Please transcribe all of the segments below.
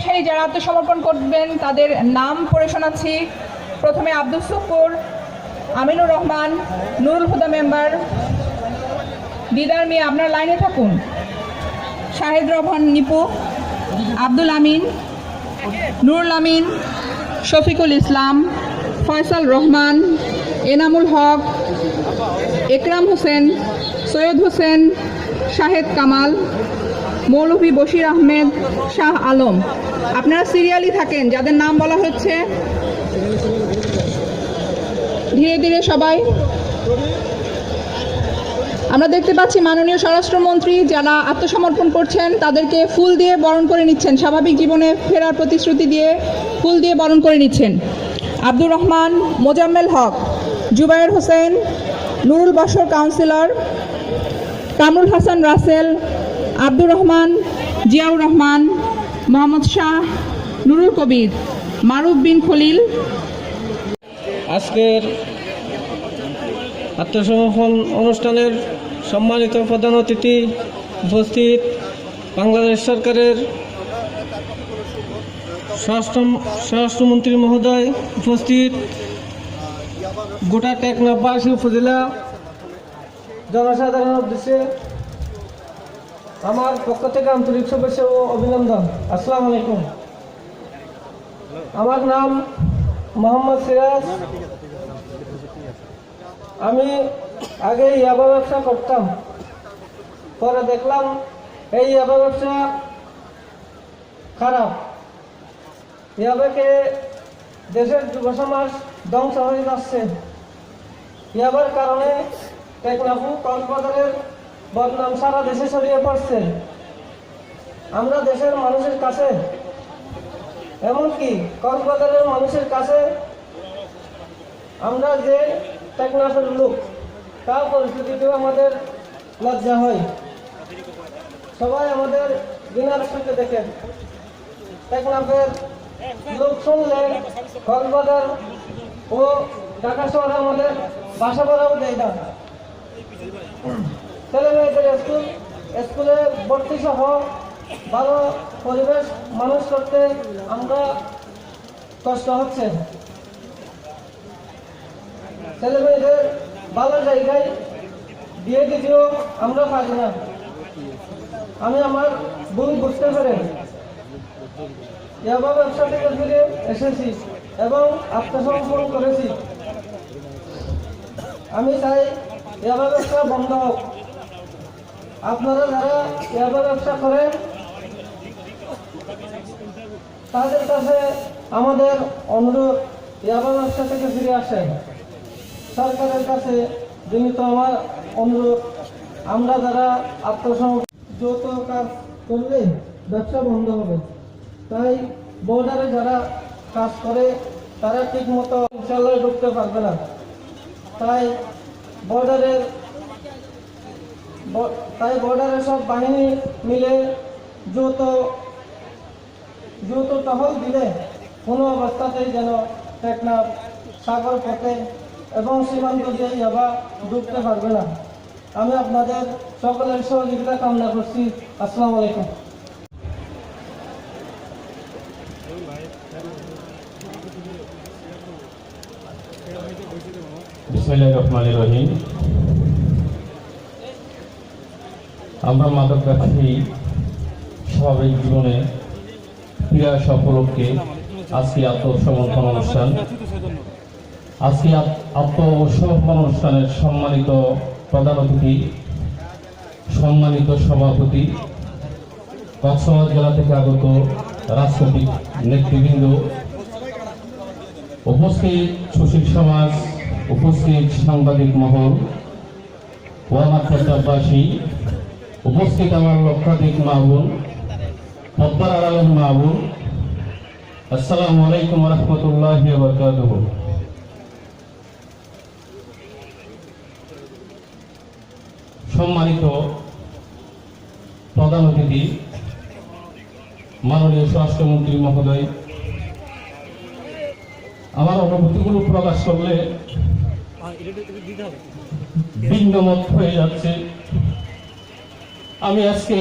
ব্যবসায়ী যারা আত্মসমর্পণ করবেন, তাদের নাম পড়ে শোনাচ্ছি। প্রথমে আব্দুল শুকুর, আমিনুর রহমান, নুরুল হুদা মেম্বার। দিদার মিয়া, আপনার লাইনে থাকুন। শাহেদ রহমান, নিপু, আব্দুল আমিন, নুরুল আমিন, শফিকুল ইসলাম, ফয়সাল রহমান, এনামুল হক, একরাম হোসেন, সৈয়দ হোসেন, শাহেদ কামাল মৌলভী বশির আহমেদ শাহ আলম। আপনারা সিরিয়ালি থাকেন, যাদের নাম বলা হচ্ছে। ধীরে ধীরে সবাই। আমরা দেখতে পাচ্ছি মাননীয় স্বরাষ্ট্রমন্ত্রী যারা আত্মসমর্পণ করছেন, তাদেরকে ফুল দিয়ে বরণ করে নিচ্ছেন। স্বাভাবিক জীবনে ফেরার প্রতিশ্রুতি দিয়ে ফুল দিয়ে বরণ করে নিচ্ছেন। আব্দুর রহমান, মোজাম্মেল হক, জুবায়ের হোসেন, নুরুল বশর কাউন্সিলর, কামরুল হাসান রাসেল আব্দুর রহমান, জিয়াউর রহমান, মোহাম্মদ শাহ, নুরুল কবির, মারুফ বিন খলিল। আজকের আত্মসমর্পণ অনুষ্ঠানের সম্মানিত প্রধান অতিথি উপস্থিত বাংলাদেশ সরকারের স্বরাষ্ট্র স্বরাষ্ট্রমন্ত্রী মহোদয় উপস্থিত গোটা টেকনাফবাসী উপজেলা জনসাধারণ উদ্দেশ্যে আমার পক্ষ থেকে আন্তরিক শুভেচ্ছা ও অভিনন্দন। আসসালামু আলাইকুম। আমার নাম মোহাম্মদ সিরাজ। আমি আগে ইয়াবা ব্যবসা করতাম। পরে দেখলাম এই ইয়াবা ব্যবসা খারাপ। ইয়াবাকে দেশের যুব সমাজ ধ্বংস হয়ে যাচ্ছে। ইয়াবার কারণে টেকনাফু কক্সবাজারের বদনাম সারা দেশে ছড়িয়ে পড়ছে। আমরা দেশের মানুষের কাছে, এমনকি কক্সবাজারের মানুষের কাছে, আমরা যে টেকনাফের লোক, তার পরিস্থিতিতেও আমাদের লজ্জা হয়। সবাই আমাদের বিনার চোখে দেখেন। টেকনাফের লোক শুনলে কক্সবাজার ও ঢাকা শহরে আমাদের বাসা করাও দেয় না। ছেলে মেয়েদের স্কুল, স্কুলে ভর্তি সহ ভালো পরিবেশ মানুষ করতে আমরা কষ্ট হচ্ছে। ছেলে মেয়েদের ভালো জায়গায় দিয়ে দিতেও আমরা পারি না। আমি আমার ভুল বুঝতে পেরে ইয়াবা ব্যবসা থেকে ফিরে এসেছি এবং আত্মসমর্পণ করেছি। আমি চাই ইয়াবা ব্যবসা বন্ধ হোক। আপনারা যারা ইয়াবা ব্যবসা করেন, তাদের কাছে আমাদের অনুরোধ, ইয়াবা ব্যবসা থেকে ফিরে আসেন। সরকারের কাছে জমিত আমার অনুরোধ, আমরা যারা আত্মসম যৌথ কাজ করলে ব্যবসা বন্ধ হবে। তাই বর্ডারে যারা কাজ করে, তারা ঠিক মতো ইনশাল্লাহ ঢুকতে পারবে না। তাই বর্ডারের তাই বর্ডারের সব বাহিনী মিলে যৌথ যৌথ টহল দিলে কোনো অবস্থাতেই যেন টেকনাফ সাগর পথে এবং সীমান্ত দিয়ে ইয়াবা ঢুকতে পারবে না। আমি আপনাদের সকলের সহযোগিতা কামনা করছি। আসসালামু আলাইকুম। বিসমিল্লাহির রহিম। আমরা মাদক ব্যবসায়ী স্বাভাবিক জীবনে ক্রীড়া উপলক্ষে আজকে আত্মসমর্পণ অনুষ্ঠান, আজকে আত- আত্মসমর্পণ অনুষ্ঠানের সম্মানিত প্রধান অতিথি, সম্মানিত সভাপতি, কক্সবাজার জেলা থেকে আগত রাজনৈতিক নেতৃবৃন্দ, উপস্থিত সুশীল সমাজ, উপস্থিত সাংবাদিক মহল ও আমার প্রত্যাবাসী উপস্থিত আমার লক্ষাধিক মাহবুন পদ্মার আলম মাহবুন আসসালামু আলাইকুম রহমতুল্লাহ বরকাতুহ। সম্মানিত প্রধান অতিথি মাননীয় স্বরাষ্ট্রমন্ত্রী মহোদয় আমার অনুভূতিগুলো প্রকাশ করলে ভিন্নমত হয়ে যাচ্ছে। আমি আজকে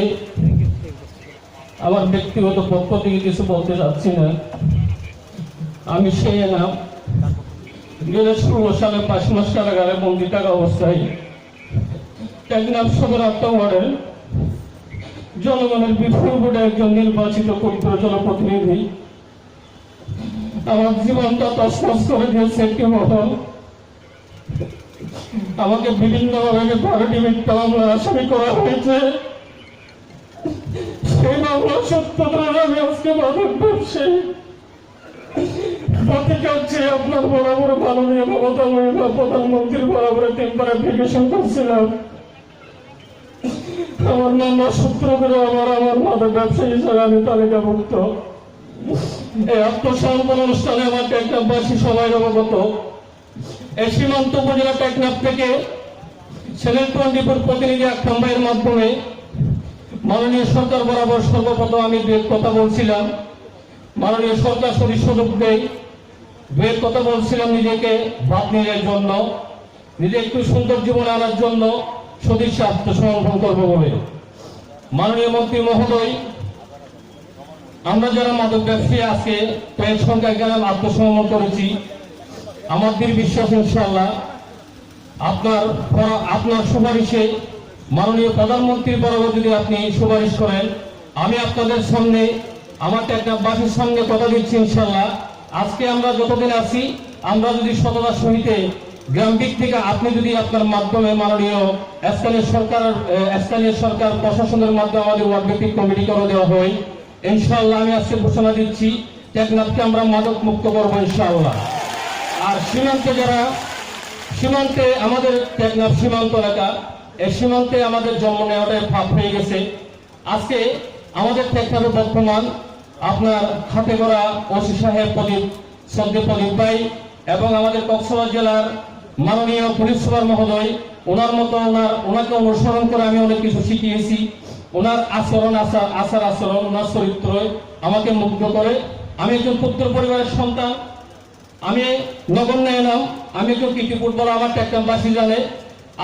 আমার ব্যক্তিগত পক্ষ থেকে কিছু বলতে যাচ্ছি না। আমি সেই নাম দুই ষোলো সালে পাঁচ মাস কারাগারে বন্দি থাকা অবস্থায়। টেকনাফ সদর আত্মা ওয়ার্ডের জনগণের বিপুল ভোটে একজন নির্বাচিত পবিত্র জনপ্রতিনিধি। আমার জীবনটা তসমস করে দিয়েছে একটি মহল। আমাকে বিভিন্নভাবে মিথ্যা মামলা আসামি করা হয়েছে। সেই মামলা সত্য আমি আজকে মাদক করছিলাম, আমার সূত্র আমার আমার মাদক অনুষ্ঠানে আমার টেকনাফবাসী সবাই অবগত। এই উপজেলা নিজেকে জন্য, নিজে একটু সুন্দর জীবনে আনার জন্য সদিচ্ছা আত্মসমর্পণ করব বলে। মাননীয় মন্ত্রী মহোদয়, আমরা যারা মাদক ব্যবসায়ী আছে প্রায় সংখ্যা এখানে আত্মসমর্পণ করেছি। আমার দৃঢ় বিশ্বাস ইনশাল্লাহ আপনার আপনার সুপারিশে মাননীয় প্রধানমন্ত্রীর বরাবর যদি আপনি সুপারিশ করেন। আমি আপনাদের সামনে, আমার বাসের সামনে কথা দিচ্ছি ইনশাল্লাহ আজকে আমরা যতদিন আছি, আমরা যদি সততার সহিতে গ্রাম দিক থেকে আপনি যদি আপনার মাধ্যমে মাননীয় স্থানীয় সরকার স্থানীয় সরকার প্রশাসনের মাধ্যমে আমাদের ওয়ার্ড ভিত্তিক কমিটি করে দেওয়া হয় ইনশাল্লাহ আমি আজকে ঘোষণা দিচ্ছি, টেকনাফকে আমরা মাদক মুক্ত করব ইনশাআল্লাহ। আর সীমান্তে যারা, সীমান্তে আমাদের টেকনাফ সীমান্ত এলাকা, এই সীমান্তে আমাদের জন্ম নেওয়াটাই ফাপ হয়ে গেছে। আজকে আমাদের টেকনাফে বর্তমান আপনার হাতে গড়া ওসি সাহেব প্রদীপ, সদ্য প্রদীপ ভাই এবং আমাদের কক্সবাজার জেলার মাননীয় পুলিশ সুপার মহোদয়, ওনার মতো ওনার, ওনাকে অনুসরণ করে আমি অনেক কিছু শিখিয়েছি। ওনার আচরণ, আচার আচার আচরণ, ওনার চরিত্র আমাকে মুগ্ধ করে। আমি একজন পুত্র পরিবারের সন্তান আমি নগণ্য এলাম আমি একজন কৃতি ফুটবল আমার টেকনামবাসী জানে।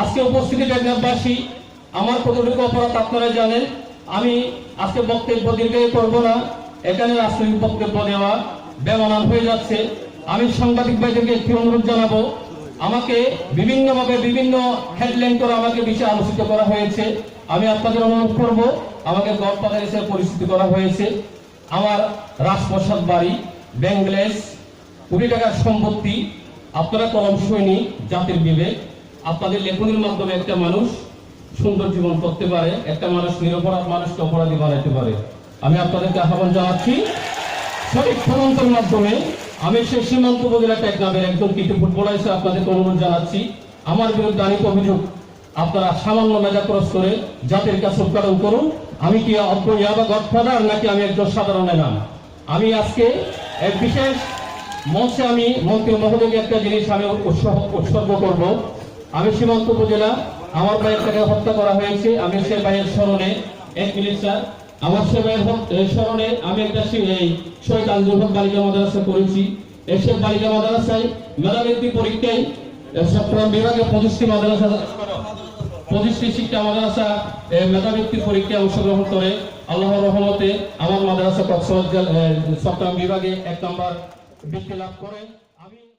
আজকে উপস্থিতি টেকনামবাসী আমার কতটুকু অপরাধ আপনারা জানেন? আমি আজকে বক্তব্য দীর্ঘায়ী করব না, এখানে রাজনৈতিক বক্তব্য দেওয়া বেমানান হয়ে যাচ্ছে। আমি সাংবাদিক ভাইদেরকে একটি অনুরোধ জানাব, আমাকে বিভিন্নভাবে বিভিন্ন হেডলাইন করে আমাকে বিষয়ে আলোচিত করা হয়েছে। আমি আপনাদের অনুরোধ করব, আমাকে গডফাদার হিসেবে পরিচিতি করা হয়েছে। আমার রাজপ্রসাদ বাড়ি ব্যাংলেস কোটি টাকার সম্পত্তি, আপনারা কলম সৈনিক, জাতির বিবেক, আপনাদের লেখনির মাধ্যমে একটা মানুষ সুন্দর জীবন করতে পারে, একটা মানুষ নিরপরাধ মানুষকে অপরাধী বানাইতে পারে। আমি আপনাদেরকে আহ্বান জানাচ্ছি সঠিক তদন্তের মাধ্যমে আমি সেই সীমান্ত উপজেলা টেকনামের একজন কৃতি ফুটবলার হিসেবে আপনাদেরকে অনুরোধ জানাচ্ছি। আমার বিরুদ্ধে আনিত অভিযোগ আপনারা সামান্য মেজা ক্রস করে জাতির কাছে উৎপাদন করুন। আমি কি অল্প ইয়াবা গডফাদার নাকি আমি একজন সাধারণ নাম আমি আজকে এক বিশেষ মঞ্চে আমি মন্ত্রী মহোদয়কে একটা জিনিস আমি উৎসর্গ- করব। আমি সীমান্ত উপজেলা, আমার ভাইয়ের তাকে হত্যা করা হয়েছে, আমি সে ভাইয়ের স্মরণে, এক মিনিট স্যার, আমার সে ভাইয়ের স্মরণে আমি একটা এই শহীদ আঞ্জুল হক বালিকা মাদ্রাসা করেছি। সে বালিকা মাদ্রাসায় মেধাবৃত্তি পরীক্ষায় চট্টগ্রাম বিভাগে পঁচিশটি মাদ্রাসা পঁচিশটি শিক্ষা মাদ্রাসা মেধাবৃত্তি পরীক্ষায় অংশগ্রহণ করে। আল্লাহর রহমতে আমার মাদ্রাসা কক্সবাজার চট্টগ্রাম বিভাগে এক নম্বর বৃত্তি লাভ করে।